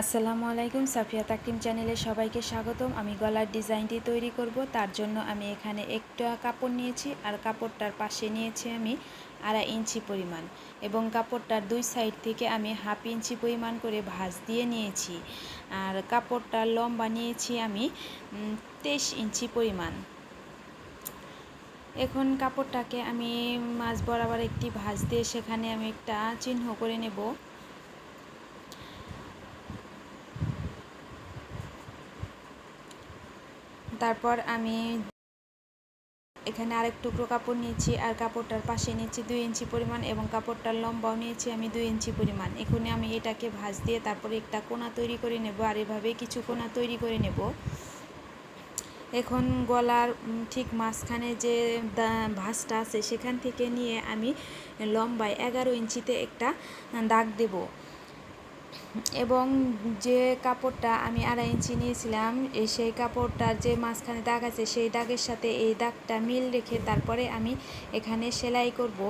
আসসালামু আলাইকুম, সাফিয়া তাকিম চ্যানেলে সবাইকে স্বাগতম। আমি গলার ডিজাইনটি তৈরি করব। তার জন্য আমি এখানে একটা কাপড় নিয়েছি আর কাপড়টার পাশে নিয়েছি আমি আড়াই ইঞ্চি পরিমাণ এবং কাপড়টার দুই সাইড থেকে আমি হাফ ইঞ্চি পরিমাণ করে ভাঁজ দিয়ে নিয়েছি আর কাপড়টার লম্বা নিয়েছি আমি তেইশ ইঞ্চি পরিমাণ। এখন কাপড়টাকে আমি মাছ বরাবর একটি ভাঁজ দিয়ে সেখানে আমি একটা চিহ্ন করে নেব। তারপর আমি এখানে আরেক টুকরো কাপড় নিয়েছি আর কাপড়টার পাশে নিয়েছি দুই ইঞ্চি পরিমাণ এবং কাপড়টার লম্বাও নিয়েছি আমি দুই ইঞ্চি পরিমাণ। এখানে আমি এটাকে ভাঁজ দিয়ে তারপরে একটা কোনা তৈরি করে নেব আর এভাবে কিছু কোনা তৈরি করে নেব। এখন গলার ঠিক মাঝখানে যে ভাঁজটা আছে সেখান থেকে নিয়ে আমি লম্বায় এগারো ইঞ্চিতে একটা দাগ দেবো। এবং যে কাপড়টা আমি আড়াই ইঞ্চি নিয়েছিলাম সেই কাপড়টার যে মাঝখানে দাগ আছে, সেই দাগের সাথে এই দাগটা মিল রেখে তারপরে আমি এখানে সেলাই করব।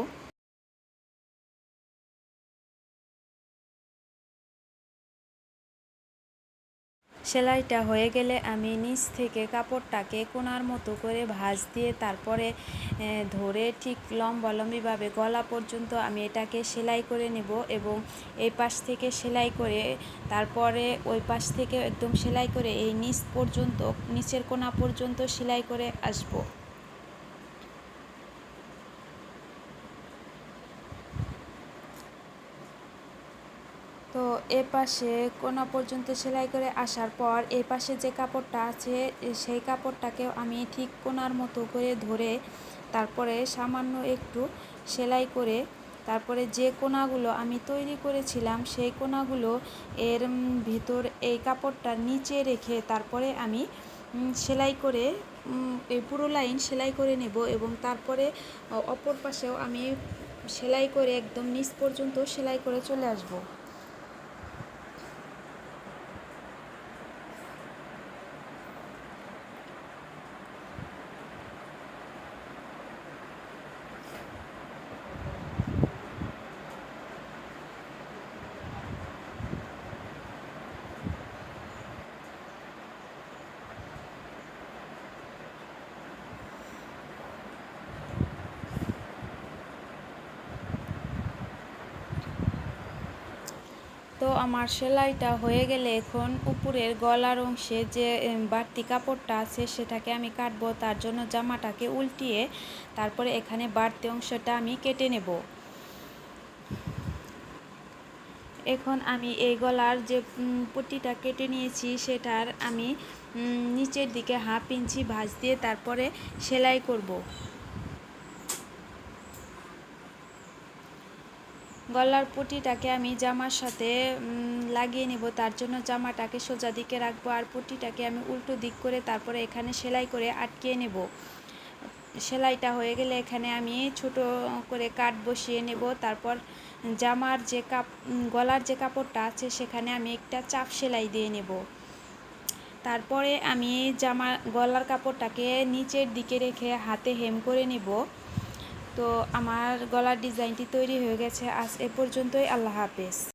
সেলাইটা হয়ে গেলে আমি নিচ থেকে কাপড়টাকে কোনার মতো করে ভাঁজ দিয়ে তারপরে ধরে ঠিক লম্বালম্বিভাবে গলা পর্যন্ত আমি এটাকে সেলাই করে নেব এবং এই পাশ থেকে সেলাই করে তারপরে ওই পাশ থেকে একদম সেলাই করে এই নিচ পর্যন্ত, নিচের কোনা পর্যন্ত সেলাই করে আসব। তো এ পাশে কোনা পর্যন্ত সেলাই করে আসার পর এ পাশে যে কাপড়টা আছে সেই কাপড়টাকেও আমি ঠিক কোনার মতো করে ধরে তারপরে সামান্য একটু সেলাই করে তারপরে যে কোনাগুলো আমি তৈরি করেছিলাম, সেই কোনাগুলো এর ভিতর এই কাপড়টার নিচে রেখে তারপরে আমি সেলাই করে এই পুরো লাইন সেলাই করে নেব এবং তারপরে অপর পাশেও আমি সেলাই করে একদম নিচ পর্যন্ত সেলাই করে চলে আসব। তো আমার সেলাইটা হয়ে গেলে এখন উপরের গলার অংশে যে বাড়তি কাপড়টা আছে সেটাকে আমি কাটবো। তার জন্য জামাটাকে উল্টিয়ে তারপরে এখানে বাড়তি অংশটা আমি কেটে নেব। এখন আমি এই গলার যে পট্টিটা কেটে নিয়েছি সেটার আমি নিচের দিকে হাফ ইঞ্চি ভাঁজ দিয়ে তারপরে সেলাই করব। গলার পুটিটাকে আমি জামার সাথে লাগিয়ে নেব। তার জন্য জামাটাকে সোজা দিকে রাখব আর পুটিটাকে আমি উল্টো দিক করে তারপরে এখানে সেলাই করে আটকিয়ে নেব। সেলাইটা হয়ে গেলে এখানে আমি ছোট করে কাট বসিয়ে নেব। তারপর জামার যে কাপ গলার যে কাপড়টা আছে সেখানে আমি একটা চাপ সেলাই দিয়ে নেব। তারপরে আমি জামা, গলার কাপড়টাকে নিচের দিকে রেখে হাতে হেম করে নেব। তো আমার গলার ডিজাইনটি তৈরি হয়ে গেছে। আজ এ পর্যন্তই আল্লাহ হাফেজ।